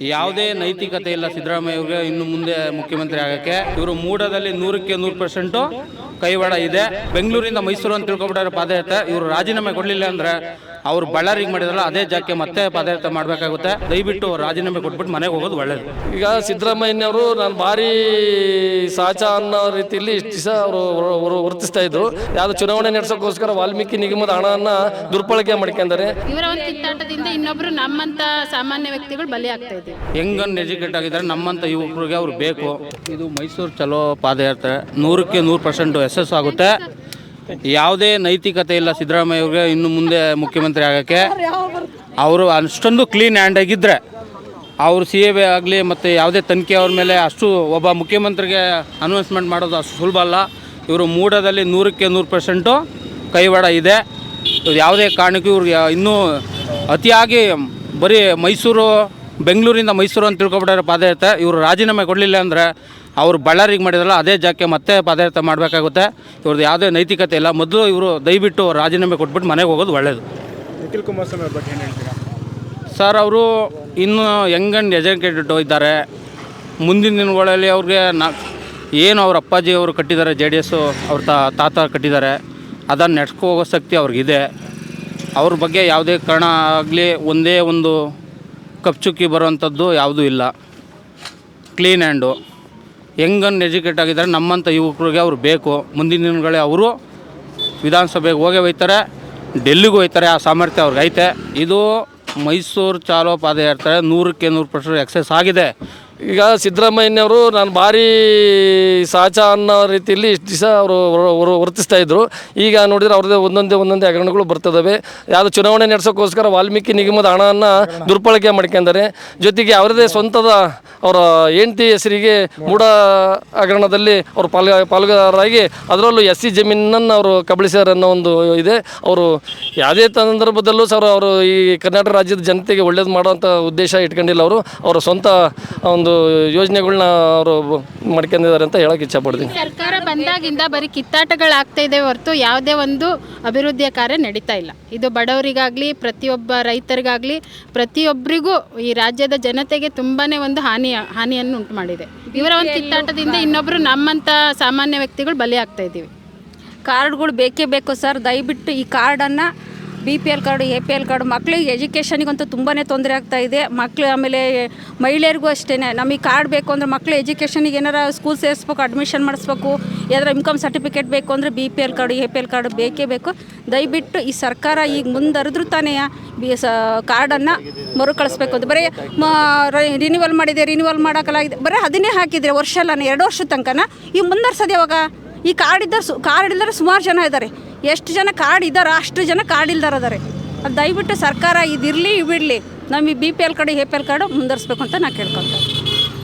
ಯಾವುದೇ ನೈತಿಕತೆ ಇಲ್ಲ ಸಿದ್ದರಾಮಯ್ಯ ಅವ್ರಿಗೆ, ಇನ್ನು ಮುಂದೆ ಮುಖ್ಯಮಂತ್ರಿ ಆಗಕ್ಕೆ. ಇವರು ಮೂಡದಲ್ಲಿ ನೂರಕ್ಕೆ ನೂರು ಪರ್ಸೆಂಟು ಕೈವಾಡ ಇದೆ. ಬೆಂಗಳೂರಿಂದ ಮೈಸೂರು ಅಂತ ತಿಳ್ಕೊಬಿಟ್ಟಾರೆ ಪಾದಯಾತ್ರೆ. ಇವರು ರಾಜೀನಾಮೆ ಕೊಡಲಿಲ್ಲ ಅಂದ್ರೆ ಅವ್ರು ಬಳ್ಳಾರಿಗೆ ಮಾಡಿದ್ರಲ್ಲ ಅದೇ ಜಾಗಕ್ಕೆ ಮತ್ತೆ ಪದಾರ್ಥ ಮಾಡಬೇಕಾಗುತ್ತೆ. ದಯವಿಟ್ಟು ರಾಜೀನಾಮೆ ಕೊಟ್ಬಿಟ್ಟು ಮನೆಗೆ ಹೋಗೋದು ಒಳ್ಳೇದು. ಈಗ ಸಿದ್ದರಾಮಯ್ಯನವರು ನಾನು ಭಾರಿ ಸಾಚ ಅನ್ನೋ ರೀತಿಯಲ್ಲಿ ಇಷ್ಟು ದಿವಸ ಅವರು ವರ್ತಿಸ್ತಾ ಇದ್ರು. ಯಾವ್ದು ಚುನಾವಣೆ ನಡೆಸೋಕ್ಕೋಸ್ಕರ ವಾಲ್ಮೀಕಿ ನಿಗಮದ ಹಣವನ್ನು ದುರ್ಬಳಕೆ ಮಾಡ್ಕೊಂಡಾರೆ. ಇವರ ಒಂದು ಕಿತ್ತಾಟದಿಂದ ಇನ್ನೊಬ್ರು ನಮ್ಮಂತ ಸಾಮಾನ್ಯ ವ್ಯಕ್ತಿಗಳು ಬಲಿ ಆಗ್ತಾ ಇದೆ ಹೆಂಗನ್ ಎಜುಕೇಟ್ ಆಗಿದ್ದಾರೆ ನಮ್ಮಂತ ಯುವಕರಿಗೆ ಅವ್ರು ಬೇಕು. ಇದು ಮೈಸೂರು ಚಲೋ ಪಾದಯಾತ್ರೆ. ನೂರಕ್ಕೆ ನೂರು ಪರ್ಸೆಂಟು ಯಶಸ್ಸು ಆಗುತ್ತೆ. ಯಾವುದೇ ನೈತಿಕತೆ ಇಲ್ಲ ಸಿದ್ದರಾಮಯ್ಯ ಅವ್ರಿಗೆ, ಇನ್ನು ಮುಂದೆ ಮುಖ್ಯಮಂತ್ರಿ ಆಗೋಕ್ಕೆ. ಅವರು ಅಷ್ಟೊಂದು ಕ್ಲೀನ್ ಹ್ಯಾಂಡ್ ಆಗಿದ್ದರೆ ಅವರು ಸಿ ಎ ಬಿ ಆಗಲಿ ಮತ್ತು ಯಾವುದೇ ತನಿಖೆ ಅವ್ರ ಮೇಲೆ ಅಷ್ಟು ಒಬ್ಬ ಮುಖ್ಯಮಂತ್ರಿಗೆ ಅನೌನ್ಸ್ಮೆಂಟ್ ಮಾಡೋದು ಅಷ್ಟು ಸುಲಭ ಅಲ್ಲ. ಇವರು ಮೂಡದಲ್ಲಿ ನೂರಕ್ಕೆ ನೂರು ಪರ್ಸೆಂಟು ಕೈವಾಡ ಇದೆ. ಯಾವುದೇ ಕಾರಣಕ್ಕೂ ಇವ್ರಿಗೆ ಇನ್ನೂ ಅತಿಯಾಗಿ ಬರೀ ಮೈಸೂರು ಬೆಂಗಳೂರಿಂದ ಮೈಸೂರು ಅಂತ ತಿಳ್ಕೊಬಿಟ್ಟಾರೆ ಪಾದಯಾತ್ರೆ ಇವರು ರಾಜೀನಾಮೆ ಕೊಡಲಿಲ್ಲ ಅಂದರೆ ಅವರು ಬಳ್ಳಾರಿಗೆ ಮಾಡಿದ್ರಲ್ಲ ಅದೇ ಜಾಗಕ್ಕೆ ಮತ್ತೆ ಪಾದಯಾತ್ರೆ ಮಾಡಬೇಕಾಗುತ್ತೆ. ಇವ್ರದ್ದು ಯಾವುದೇ ನೈತಿಕತೆ ಇಲ್ಲ. ಮೊದಲು ಇವರು ದಯವಿಟ್ಟು ರಾಜೀನಾಮೆ ಕೊಟ್ಬಿಟ್ಟು ಮನೆಗೆ ಹೋಗೋದು ಒಳ್ಳೆಯದು ನಿಖಿಲ್ ಕುಮಾರಸ್ವಾಮಿ ಅವ್ರ ಬಗ್ಗೆ ಏನು ಹೇಳ್ತೀರಾ? ಸರ್ ಅವರು ಇನ್ನೂ ಯಂಗ್ ಆ್ಯಂಡ್ ಎಜುಕೇಟೆಡ್ ಇದ್ದಾರೆ. ಮುಂದಿನ ದಿನಗಳಲ್ಲಿ ಅವ್ರಿಗೆ ನಾ ಏನು ಅವ್ರ ಅಪ್ಪಾಜಿ ಅವರು ಕಟ್ಟಿದ್ದಾರೆ ಜೆ ಡಿ ಎಸ್ಸು ಅವ್ರ ತಾ ತಾತ ಕಟ್ಟಿದ್ದಾರೆ ಅದನ್ನು ಹೋಗೋ ಶಕ್ತಿ ಅವ್ರಿಗಿದೆ. ಅವ್ರ ಬಗ್ಗೆ ಯಾವುದೇ ಕಾರಣ ಆಗಲಿ ಒಂದೇ ಒಂದು ಕಪ್ಚುಕ್ಕಿ ಬರುವಂಥದ್ದು ಯಾವುದೂ ಇಲ್ಲ. ಕ್ಲೀನ್ ಆ್ಯಂಡು ಹೆಂಗನ್ನು ಎಜುಕೇಟ್ ಆಗಿದ್ದಾರೆ ನಮ್ಮಂಥ ಯುವಕರಿಗೆ ಅವ್ರು ಬೇಕು. ಮುಂದಿನ ದಿನಗಳೇ ಅವರು ವಿಧಾನಸಭೆಗೆ ಹೋಗೇ ಹೋಯ್ತಾರೆ ಡೆಲ್ಲಿಗೂ ಹೋಯ್ತಾರೆ ಆ ಸಾಮರ್ಥ್ಯ ಅವ್ರಿಗೆ ಐತೆ. ಇದು ಮೈಸೂರು ಚಾಲೋ ಪಾದಯಾತ್ರೆ ನೂರಕ್ಕೆ ನೂರು ಪರ್ಸೆಂಟ್ ಎಕ್ಸಸ್ ಆಗಿದೆ. ಈಗ ಸಿದ್ದರಾಮಯ್ಯನವರು ನಾನು ಭಾರಿ ಸಾಚ ಅನ್ನೋ ರೀತಿಯಲ್ಲಿ ಇಷ್ಟು ದಿವಸ ಅವರು ವರ್ತಿಸ್ತಾ ಇದ್ದರು ಈಗ ನೋಡಿದ್ರೆ ಅವ್ರದ್ದೇ ಒಂದೊಂದೇ ಒಂದೊಂದೇ ಹಗರಣಗಳು ಬರ್ತದವೆ ಯಾವುದು ಚುನಾವಣೆ ನಡೆಸೋಕ್ಕೋಸ್ಕರ ವಾಲ್ಮೀಕಿ ನಿಗಮದ ಹಣವನ್ನು ದುರ್ಬಳಕೆ ಮಾಡ್ಕೊಂಡಾರೆ ಜೊತೆಗೆ ಅವರದೇ ಸ್ವಂತದ ಅವರ ಹೆಂಡತಿ ಹೆಸರಿಗೆ ಮೂಡ ಹಗರಣದಲ್ಲಿ ಅವರು ಪಾಲ್ಗ ಪಾಲ್ಗಾರರಾಗಿ ಅದರಲ್ಲೂ ಎಸ್ ಸಿ ಜಮೀನನ್ನು ಅವರು ಕಬಳಿಸ್ಯಾರ ಅನ್ನೋ ಒಂದು ಇದೆ. ಅವರು ಯಾವುದೇ ಸಂದರ್ಭದಲ್ಲೂ ಸರ್ ಅವರು ಈ ಕರ್ನಾಟಕ ರಾಜ್ಯದ ಜನತೆಗೆ ಒಳ್ಳೇದು ಮಾಡುವಂಥ ಉದ್ದೇಶ ಇಟ್ಕೊಂಡಿಲ್ಲ ಅವರು. ಅವರ ಸ್ವಂತ ಒಂದು ಯೋಜನೆಗಳನ್ನ ಅವರು ಮಾಡ್ಕೊಂಡಿದ್ದಾರೆ ಅಂತ ಹೇಳಕ್ಕೆ ಇಚ್ಛಪಡ್ತೀನಿ. ಸರ್ಕಾರ ಬಂದಾಗಿಂದ ಬರೀ ಕಿತ್ತಾಟಗಳಾಗ್ತಾ ಇದೆ ಹೊರತು ಯಾವುದೇ ಒಂದು ಅಭಿವೃದ್ಧಿಯ ಕಾರ್ಯ ನಡೀತಾ ಇಲ್ಲ. ಇದು ಬಡವರಿಗಾಗ್ಲಿ ಪ್ರತಿಯೊಬ್ಬ ರೈತರಿಗಾಗ್ಲಿ ಪ್ರತಿಯೊಬ್ಬರಿಗೂ ಈ ರಾಜ್ಯದ ಜನತೆಗೆ ತುಂಬಾ ಒಂದು ಹಾನಿ ಹಾನಿಯನ್ನು ಉಂಟು ಮಾಡಿದೆ. ಇವರ ಒಂದು ಕಿತ್ತಾಟದಿಂದ ಇನ್ನೊಬ್ಬರು ನಮ್ಮಂತ ಸಾಮಾನ್ಯ ವ್ಯಕ್ತಿಗಳು ಬಲಿ ಆಗ್ತಾ ಇದ್ದೀವಿ. ಕಾರ್ಡ್ಗಳು ಬೇಕೇ ಬೇಕು ಸರ್? ದಯವಿಟ್ಟು ಈ ಕಾರ್ಡನ್ನು B P L card A P L card ಮಕ್ಕಳಿಗೆ ಎಜುಕೇಷನಿಗಂತೂ ತುಂಬಾ ತೊಂದರೆ ಆಗ್ತಾ ಇದೆ. ಮಕ್ಕಳು ಆಮೇಲೆ ಮಹಿಳೆಯರಿಗೂ ಅಷ್ಟೇ ನಮಗೆ ಕಾರ್ಡ್ ಬೇಕು ಅಂದರೆ ಮಕ್ಕಳು ಎಜುಕೇಷನಿಗೆ ಏನಾರ ಸ್ಕೂಲ್ ಸೇರಿಸ್ಬೇಕು ಅಡ್ಮಿಷನ್ ಮಾಡಿಸ್ಬೇಕು, ಯಾವ್ದಾರ ಇನ್ಕಮ್ ಸರ್ಟಿಫಿಕೇಟ್ ಬೇಕು ಅಂದರೆ B P L card A P L card ಬೇಕೇ ಬೇಕು. ದಯವಿಟ್ಟು ಈ ಸರ್ಕಾರ ಈಗ ಮುಂದರಿದ್ರೂ ತಾನೇ ಬಿ ಸ ಕಾರ್ಡನ್ನು ಮರುಕಳಿಸ್ಬೇಕು ಅಂತ. ಬರೀ ರಿನ್ಯೂವಲ್ ಮಾಡಿದೆ ರಿನ್ಯೂವಲ್ ಮಾಡೋಕ್ಕಲಾಗಿದೆ ಬರೀ ಅದನ್ನೇ ಹಾಕಿದರೆ ವರ್ಷ ಅಲ್ಲ ಎರಡು ವರ್ಷದ ತನಕನ? ಈಗ ಮುಂದರ್ಸೋದು ಯಾವಾಗ? ಈ ಕಾರ್ಡ್ ಇದ್ದರೆ ಸು ಕಾರ್ಡ್ ಇಲ್ಲದ್ರೆ ಸುಮಾರು ಜನ ಇದ್ದಾರೆ ಎಷ್ಟು ಜನ ಕಾರ್ಡ್ ಇದ್ದಾರೋ ಅಷ್ಟು ಜನ ಕಾರ್ಡ್ ಇಲ್ದಾರದಾರೆ ಅದು ದಯವಿಟ್ಟು ಸರ್ಕಾರ ಇದಿರಲಿ ಬಿಡಲಿ ನಮಗೆ B P L card A P L card ಮುಂದುವರಿಸ್ಬೇಕು ಅಂತ ನಾನು ಕೇಳ್ಕೊತೀನಿ